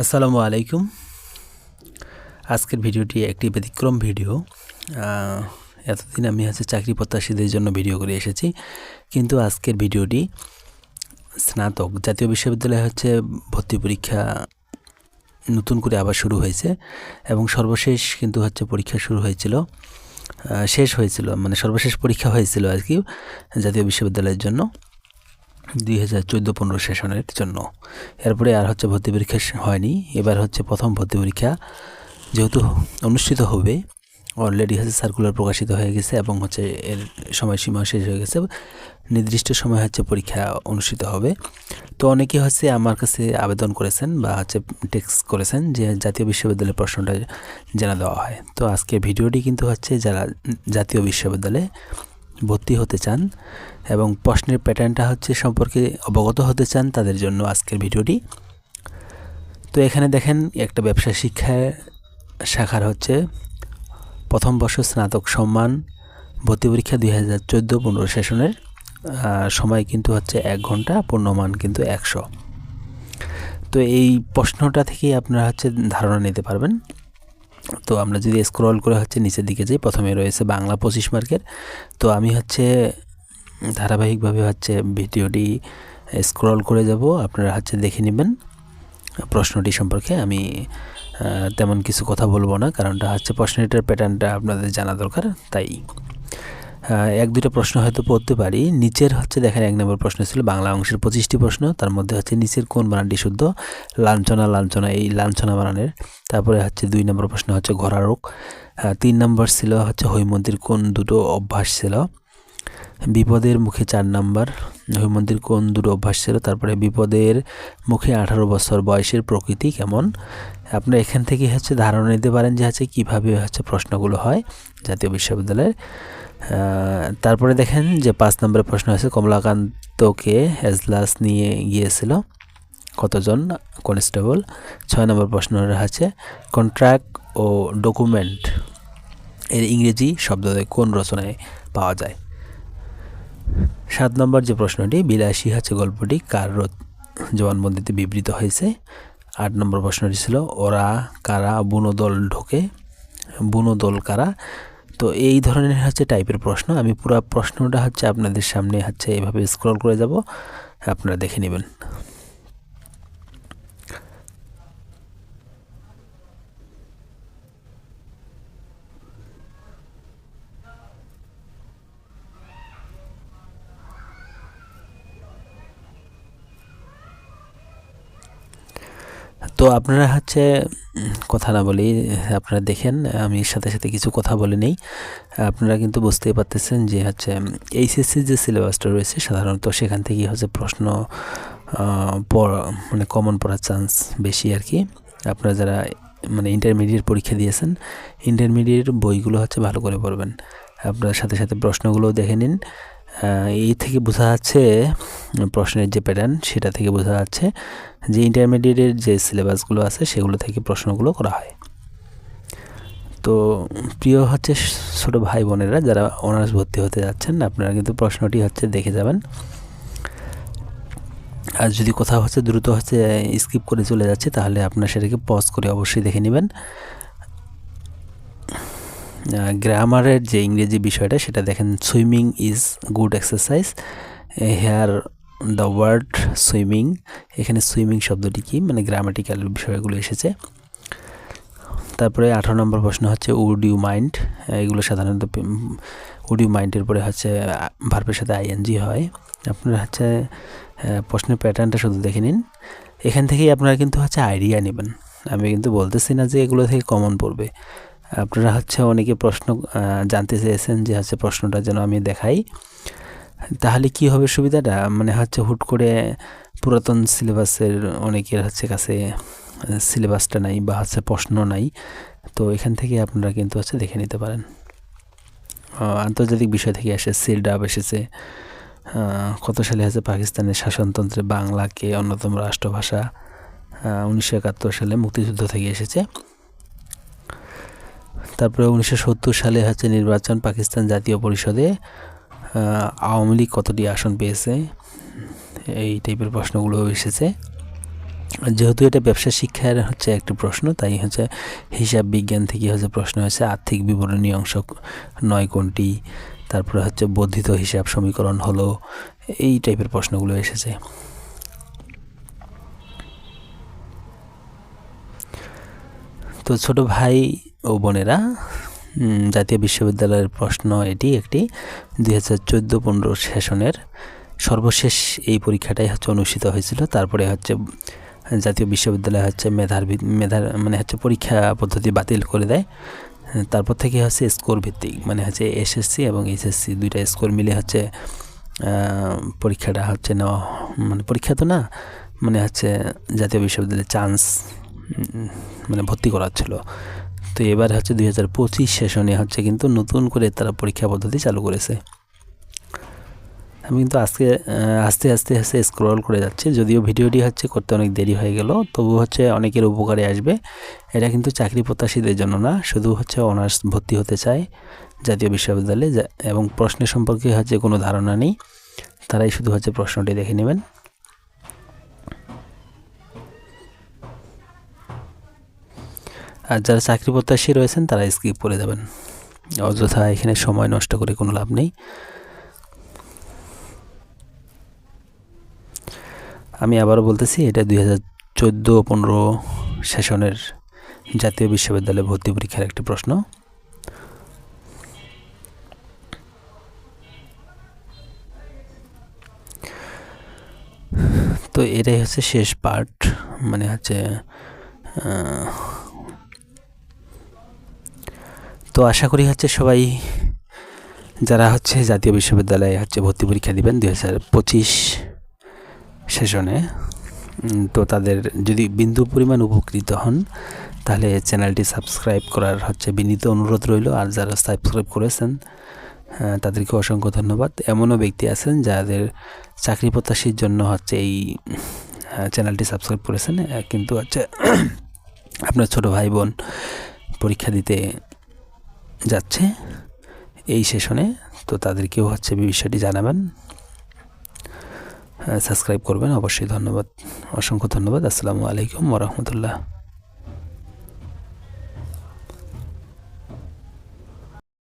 আসসালামু আলাইকুম। আজকের ভিডিওটি একটি ব্যতিক্রম ভিডিও। এতদিন আমি হচ্ছে চাকরি প্রত্যাশীদের জন্য ভিডিও করে এসেছি। কিন্তু আজকের ভিডিওটি স্নাতক জাতীয় বিশ্ববিদ্যালয়ে হচ্ছে ভর্তি পরীক্ষা নতুন করে আবার শুরু হয়েছে এবং সর্বশেষ কিন্তু হচ্ছে পরীক্ষা শুরু হয়েছিল। শেষ হয়েছিল মানে সর্বশেষ পরীক্ষা হয়েছিল আর কি জাতীয় বিশ্ববিদ্যালয়ের জন্য। দুই হাজার চোদ্দ পনেরো সেশনের জন্য। এরপরে আর হচ্ছে ভর্তি পরীক্ষা হয়নি। এবার হচ্ছে প্রথম ভর্তি পরীক্ষা যেহেতু অনুষ্ঠিত হবে অলরেডি হচ্ছে সার্কুলার প্রকাশিত হয়ে গেছে এবং হচ্ছে এর সময়সীমা শেষ হয়ে গেছে। নির্দিষ্ট সময় হচ্ছে পরীক্ষা অনুষ্ঠিত হবে। তো অনেকে হচ্ছে আমার কাছে আবেদন করেছেন বা হচ্ছে টেক্সট করেছেন যে জাতীয় বিশ্ববিদ্যালয়ের প্রশ্নটা জানা দেওয়া হয়। তো আজকে ভিডিওটি কিন্তু হচ্ছে যারা জাতীয় বিশ্ববিদ্যালয়ে ভর্তি হতে চান এবং প্রশ্নের প্যাটার্নটা হচ্ছে সম্পর্কে অবগত হতে চান, তাদের জন্য আজকের ভিডিওটি। তো এখানে দেখেন একটা ব্যবসা শিক্ষা শাখার হচ্ছে প্রথম বর্ষ স্নাতক সম্মান ভর্তি পরীক্ষা দুই হাজার চোদ্দ পনেরো সেশনের সময় কিন্তু হচ্ছে এক ঘণ্টা, পূর্ণমান কিন্তু একশো। তো এই প্রশ্নটা থেকেই আপনারা হচ্ছে ধারণা নিতে পারবেন। তো আমরা যদি স্ক্রল করে হচ্ছে নিচের দিকে যাই, প্রথমে রয়েছে বাংলা পঁচিশ মার্কের। তো আমি হচ্ছে ধারাবাহিকভাবে হচ্ছে ভিডিওটি স্ক্রল করে যাব, আপনারা হচ্ছে দেখে নেবেন। প্রশ্নটি সম্পর্কে আমি তেমন কিছু কথা বলব না, কারণটা হচ্ছে প্রশ্নটার প্যাটার্নটা আপনাদের জানা দরকার, তাই। এক দুটো প্রশ্ন হয়তো পড়তে পারি। নিচের হচ্ছে দেখেন এক নম্বর প্রশ্ন ছিল বাংলা অংশের পঁচিশটি প্রশ্ন, তার মধ্যে হচ্ছে নিচের কোন বানানটি শুদ্ধ? লাঞ্ছনা লাঞ্ছনা, এই লাঞ্ছনা বানানের। তারপরে হচ্ছে দুই নম্বর প্রশ্ন হচ্ছে ঘোড়া রোগ। তিন নম্বর ছিল হচ্ছে হৈমন্তীর কোন দুটো অভ্যাস ছিল? বিপদের মুখে চার নাম্বার, হৈমন্তীর কোন দুটো অভ্যাস ছিল? তারপরে বিপদের মুখে আঠারো বছর বয়সের প্রকৃতি কেমন? আপনারা এখান থেকে হচ্ছে ধারণা নিতে পারেন যে হচ্ছে কীভাবে হচ্ছে প্রশ্নগুলো হয় জাতীয় বিশ্ববিদ্যালয়ের। তারপরে দেখেন যে পাঁচ নম্বরের প্রশ্ন আছে, কমলাকান্তকে এজলাস নিয়ে গিয়েছিল কতজন কনস্টেবল? ছয় নম্বর প্রশ্ন আছে, কন্ট্রাক্ট ও ডকুমেন্ট এর ইংরেজি শব্দ কোন রচনায় পাওয়া যায়? সাত নম্বর যে প্রশ্নটি, বিলাসী হচ্ছে গল্পটি কার জবানবন্দিতে বিবৃত হয়েছে? আট নম্বর প্রশ্নটি ছিল, ওরা কারা বুনো দল ঢোকে? বুনো দল কারা? তো এই ধরনের হচ্ছে টাইপের প্রশ্ন। আমি পুরো প্রশ্নটা হচ্ছে আপনাদের সামনে হচ্ছে এভাবে স্ক্রল করে যাব। আপনারা দেখে নেবেন। তো আপনারা হচ্ছে কথা না বলি আপনারা দেখেন, আমি সাথে সাথে কিছু কথা বলে নেই। আপনারা কিন্তু বুঝতেই পারতেছেন যে হচ্ছে এইচএসসির যে সিলেবাসটা রয়েছে সাধারণত সেখান থেকেই হচ্ছে প্রশ্ন পড়া মানে কমন পড়ার চান্স বেশি আর কি। আপনারা যারা মানে ইন্টারমিডিয়েট পরীক্ষা দিয়েছেন, ইন্টারমিডিয়েট বইগুলো হচ্ছে ভালো করে পড়বেন। আপনার সাথে সাথে প্রশ্নগুলোও দেখে নিন। এই থেকে বোঝা যাচ্ছে, প্রশ্নের যে প্যাটার্ন সেটা থেকে বোঝা যাচ্ছে যে ইন্টারমিডিয়েটের যে সিলেবাসগুলো আছে সেগুলো থেকে প্রশ্নগুলো করা হয়। তো প্রিয় হচ্ছে ছোটো ভাই বোনেরা যারা অনার্স ভর্তি হতে যাচ্ছেন, আপনারা কিন্তু প্রশ্নটি হচ্ছে দেখে যাবেন। আর যদি কোথাও হচ্ছে দ্রুত হচ্ছে স্কিপ করে চলে যাচ্ছে, তাহলে আপনার সেটাকে পজ করে অবশ্যই দেখে নেবেন। গ্রামারের যে ইংরেজি বিষয়টা, সেটা দেখেন, swimming is good exercise. Here the word swimming. এখানে সুইমিং শব্দটি কি? মানে গ্রামাটিক্যাল বিষয়গুলো এসেছে। তারপরে আঠারো নম্বর প্রশ্ন হচ্ছে উড ইউ মাইন্ড এগুলো সাধারণত উড ইউ মাইন্ডের পরে হচ্ছে ভার্বের সাথে আইএনজি হয়। আপনারা হচ্ছে প্রশ্নের প্যাটার্নটা শুধু দেখে নিন। এখান থেকেই আপনারা কিন্তু হচ্ছে আইডিয়া নেবেন। আমি কিন্তু বলতেছি না যে এগুলো থেকে কমন পড়বে। আপনারা হচ্ছে অনেকে প্রশ্ন জানতে চেয়েছেন যে হচ্ছে প্রশ্নটা যেন আমি দেখাই। তাহলে কি হবে সুবিধাটা? মানে হচ্ছে হুট করে পুরাতন সিলেবাসের অনেকের হচ্ছে কাছে সিলেবাসটা নাই বা হচ্ছে প্রশ্ন নাই, তো এখান থেকে আপনারা কিন্তু হচ্ছে দেখে নিতে পারেন। আন্তর্জাতিক বিষয় থেকে এসে সিরডাব এসেছে। কত সালে হচ্ছে পাকিস্তানের শাসনতন্ত্রে বাংলাকে অন্যতম রাষ্ট্রভাষা? উনিশশো একাত্তর সালে মুক্তিযুদ্ধ থেকে এসেছে। তারপরে উনিশশো সত্তর সালে হচ্ছে নির্বাচন পাকিস্তান জাতীয় পরিষদে আওয়ামী লীগ কতটি আসন পেয়েছে, এই টাইপের প্রশ্নগুলো এসেছে। যেহেতু এটা ব্যবসা শিক্ষার হচ্ছে একটি প্রশ্ন, তাই হচ্ছে হিসাব বিজ্ঞান থেকে হচ্ছে প্রশ্ন হয়েছে আর্থিক বিবরণী অংশ নয় কোনটি, তারপরে হচ্ছে বর্ধিত হিসাব সমীকরণ হলো, এই টাইপের প্রশ্নগুলো এসেছে। তো ছোট ভাই ও বোনেরা জাতীয় বিশ্ববিদ্যালয়ের প্রশ্ন এটি একটি দুই হাজার চোদ্দ পনেরো সেশনের সর্বশেষ এই পরীক্ষাটাই হচ্ছে অনুষ্ঠিত হয়েছিল। তারপরে হচ্ছে জাতীয় বিশ্ববিদ্যালয় হচ্ছে মেধার মেধার মানে হচ্ছে পরীক্ষা পদ্ধতি বাতিল করে দেয়। তারপর থেকে হচ্ছে স্কোর ভিত্তিক মানে হচ্ছে এসএসসি এবং এইচএসসি দুইটা স্কোর মিলে হচ্ছে পরীক্ষাটা হচ্ছে নেওয়া মানে পরীক্ষা তো না মানে হচ্ছে জাতীয় বিশ্ববিদ্যালয়ে চান্স মানে ভর্তি করাচ্ছিল। তো এবার হচ্ছে দুই হাজার পঁচিশ সেশনে হচ্ছে কিন্তু নতুন করে তারা পরীক্ষা পদ্ধতি চালু করেছে। আমি কিন্তু আজকে আস্তে আস্তে আস্তে স্ক্রল করে যাচ্ছি। যদিও ভিডিওটি হচ্ছে করতে অনেক দেরি হয়ে গেল তবু হচ্ছে অনেকের উপকারে আসবে। এটা কিন্তু চাকরি প্রত্যাশীদের জন্য না, শুধু হচ্ছে অনার্স ভর্তি হতে চায় জাতীয় বিশ্ববিদ্যালয়ে এবং প্রশ্নের সম্পর্কে হচ্ছে কোনো ধারণা নেই। তারাই শুধু হচ্ছে প্রশ্নটি দেখে নেবেন। আর যারা চাকরি প্রত্যাশী রয়েছেন, তারা স্কিপ করে যাবেন। অযথা এখানে সময় নষ্ট করে কোনো লাভ নেই। আমি আবারও বলতেছি, এটা দুই হাজার চোদ্দ পনেরো সেশনের জাতীয় বিশ্ববিদ্যালয়ে ভর্তি পরীক্ষার একটি প্রশ্ন। তো এটাই হচ্ছে শেষ পার্ট মানে হচ্ছে তো আশা করি হচ্ছে সবাই যারা হচ্ছে জাতীয় বিশ্ববিদ্যালয়ে হচ্ছে ভর্তি পরীক্ষা দিবেন দুই হাজার পঁচিশ সেশনে তো তাদের যদি বিন্দু পরিমাণ উপকৃত হন, তাহলে চ্যানেলটি সাবস্ক্রাইব করার হচ্ছে বিনীত অনুরোধ রইল। আর যারা সাবস্ক্রাইব করেছেন তাদেরকে অসংখ্য ধন্যবাদ। এমনও ব্যক্তি আছেন যাদের চাকরি প্রত্যাশীর জন্য হচ্ছে এই চ্যানেলটি সাবস্ক্রাইব করেছেন। কিন্তু হচ্ছে আপনার ছোট ভাই বোন পরীক্ষা দিতে যাচ্ছে এই সেশনে, তো তাদেরকেও হচ্ছে বিষয়টি জানাবেন। সাবস্ক্রাইব করবেন, অবশ্যই ধন্যবাদ, অসংখ্য ধন্যবাদ। আসসালামু আলাইকুম ওরহমতুল্লাহ